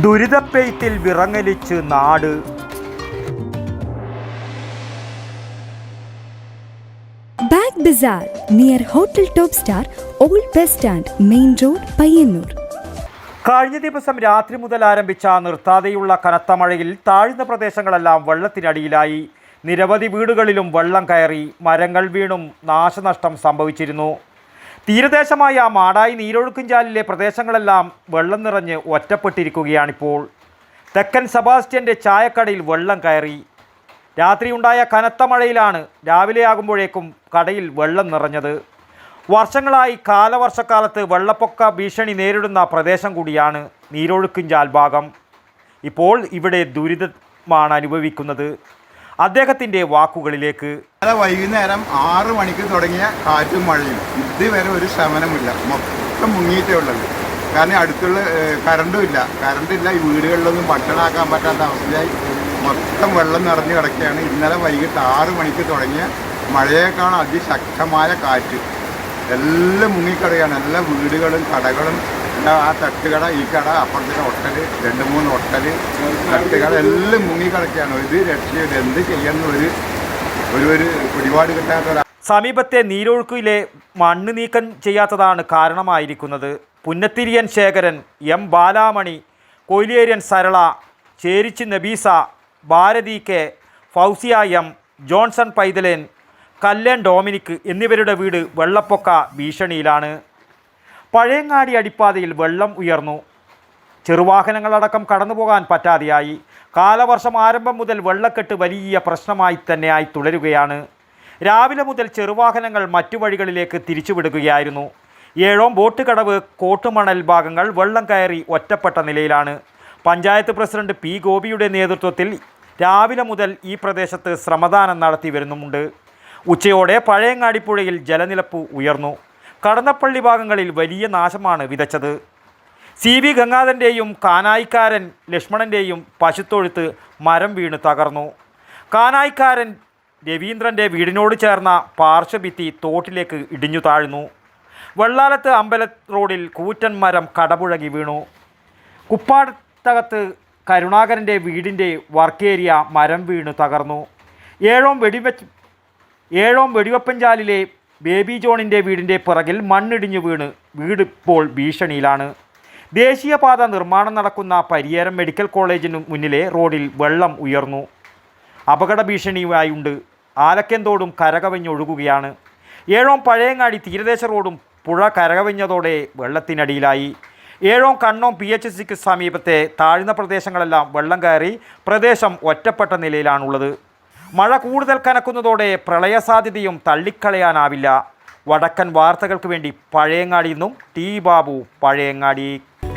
ദുരിതപ്പെയ്ത്തിൽ വിറങ്ങലിച്ച് നാട്. Bag bazaar near hotel top star old bus stand main road Payyanur. കഴിഞ്ഞ ദിവസം രാത്രി മുതൽ ആരംഭിച്ച നിർത്താതെയുള്ള കനത്ത മഴയിൽ താഴ്ന്ന പ്രദേശങ്ങളെല്ലാം വെള്ളത്തിനടിയിലായി. നിരവധി വീടുകളിലും വെള്ളം കയറി മരങ്ങൾ വീണും നാശനഷ്ടം സംഭവിച്ചിരുന്നു. തീരദേശമായ മാടായി നീരൊഴുക്കുംചാലിലെ പ്രദേശങ്ങളെല്ലാം വെള്ളം നിറഞ്ഞ് ഒറ്റപ്പെട്ടിരിക്കുകയാണിപ്പോൾ. തെക്കൻ സെബാസ്റ്റ്യന്റെ ചായക്കടയിൽ വെള്ളം കയറി. രാത്രിയുണ്ടായ കനത്ത മഴയിലാണ് രാവിലെയാകുമ്പോഴേക്കും കടയിൽ വെള്ളം നിറഞ്ഞത്. വർഷങ്ങളായി കാലവർഷക്കാലത്ത് വെള്ളപ്പൊക്ക ഭീഷണി നേരിടുന്ന പ്രദേശം കൂടിയാണ് നീരൊഴുക്കുംചാൽ ഭാഗം. ഇപ്പോൾ ഇവിടെ ദുരിതമാണ് അനുഭവിക്കുന്നത്. അദ്ദേഹത്തിന്റെ വാക്കുകളിലേക്ക് വൈകുന്നേരം ആറ് മണിക്ക് തുടങ്ങിയ കാറ്റും മഴയും. ഇതുവരെ ഒരു ശമനമില്ല. മൊത്തം മുങ്ങിയിട്ടേ ഉള്ളത് കാരണം അടുത്തുള്ള കറണ്ടും ഇല്ല. കറണ്ടില്ല ഈ വീടുകളിലൊന്നും ഭക്ഷണമാക്കാൻ പറ്റാത്ത അവസ്ഥയായി. മൊത്തം വെള്ളം നിറഞ്ഞു കിടക്കുകയാണ്. ഇന്നലെ വൈകിട്ട് ആറ് മണിക്ക് തുടങ്ങിയ മഴയേക്കാൾ അതിശക്തമായ കാറ്റ്. എല്ലാം മുങ്ങിക്കിടക്കുകയാണ്. എല്ലാ വീടുകളും കടകളും ആ തട്ടുകട ഈ കട അപ്പുറത്തിന് ഒട്ടൽ രണ്ട് മൂന്ന് ഒട്ടൽ തട്ടുകട എല്ലാം മുങ്ങിക്കിടക്കുകയാണ് ഒരു രക്ഷയില്ല. എന്ത് ചെയ്യുന്ന ഒരു ഒരു ഒരു പിടിപാട് കിട്ടാത്ത സമീപത്തെ നീരൊഴുക്കിലെ മണ്ണ് നീക്കം ചെയ്യാത്തതാണ് കാരണമായിരിക്കുന്നത്. Punnathiriyan Sekharan M Balamani Koyileryan Sarala ചേരിച്ച് Nabeesa Bharathi K Fousiya M Johnson Paithalen Kallen Dominic എന്നിവരുടെ വീട് വെള്ളപ്പൊക്ക ഭീഷണിയിലാണ്. പഴയങ്ങാടി അടിപ്പാതയിൽ വെള്ളം ഉയർന്നു. ചെറുവാഹനങ്ങളടക്കം കടന്നു പോകാൻ പറ്റാതെയായി. കാലവർഷം ആരംഭം മുതൽ വെള്ളക്കെട്ട് വലിയ പ്രശ്നമായി തന്നെയായി തുടരുകയാണ്. രാവിലെ മുതൽ ചെറുവാഹനങ്ങൾ മറ്റു വഴികളിലേക്ക് തിരിച്ചുവിടുകയായിരുന്നു. ഏഴോം ബോട്ട് കടവ് കോട്ടുമണൽ ഭാഗങ്ങൾ വെള്ളം കയറി ഒറ്റപ്പെട്ട നിലയിലാണ്. പഞ്ചായത്ത് പ്രസിഡന്റ് പി ഗോപിയുടെ നേതൃത്വത്തിൽ രാവിലെ മുതൽ ഈ പ്രദേശത്ത് ശ്രമദാനം നടത്തി വരുന്നുമുണ്ട്. ഉച്ചയോടെ പഴയങ്ങാടിപ്പുഴയിൽ ജലനിരപ്പ് ഉയർന്നു. കടന്നപ്പള്ളി ഭാഗങ്ങളിൽ വലിയ നാശമാണ് വിതച്ചത്. സി വി ഗംഗാധരന്റെയും കാനായിക്കാരൻ ലക്ഷ്മണന്റെയും പശുത്തൊഴുത്ത് മരം വീണ് തകർന്നു. കാനായിക്കാരൻ രവീന്ദ്രന്റെ വീടിനോട് ചേർന്ന പാർശ്വഭിത്തി തോട്ടിലേക്ക് ഇടിഞ്ഞു താഴ്ന്നു. വെള്ളാലത്ത് അമ്പല റോഡിൽ കൂറ്റൻ മരം കടപുഴകി വീണു. കുപ്പാടത്തകത്ത് കരുണാകരന്റെ വീടിന്റെ വർക്കേരിയ മരം വീണ് തകർന്നു. ഏഴോം വെടിവെച്ച് ഏഴോം വെടിവപ്പഞ്ചാലിലെ ബേബി ജോണിന്റെ വീടിന്റെ പിറകിൽ മണ്ണിടിഞ്ഞു വീണ് വീട് ഇപ്പോൾ ഭീഷണിയിലാണ്. ദേശീയപാത നിർമ്മാണം നടക്കുന്ന പരിയാരം മെഡിക്കൽ കോളേജിന് മുന്നിലെ റോഡിൽ വെള്ളം ഉയർന്നു. അപകട ഭീഷണിയുമായുണ്ട്. ആലക്കന്തോടും കരകവിഞ്ഞൊഴുകുകയാണ്. ഏഴോം പഴയങ്ങാടി തീരദേശ റോഡും പുഴ കരകവിഞ്ഞതോടെ വെള്ളത്തിനടിയിലായി. ഏഴോം കണ്ണോം പി എച്ച് സിക്ക് സമീപത്തെ താഴ്ന്ന പ്രദേശങ്ങളെല്ലാം വെള്ളം കയറി പ്രദേശം ഒറ്റപ്പെട്ട നിലയിലാണുള്ളത്. മഴ കൂടുതൽ കനക്കുന്നതോടെ പ്രളയ സാധ്യതയും തള്ളിക്കളയാനാവില്ല. വടക്കൻ വാർത്തകൾക്ക് വേണ്ടി പഴയങ്ങാടിയിൽ നിന്നും ടി ബാബു പഴയങ്ങാടി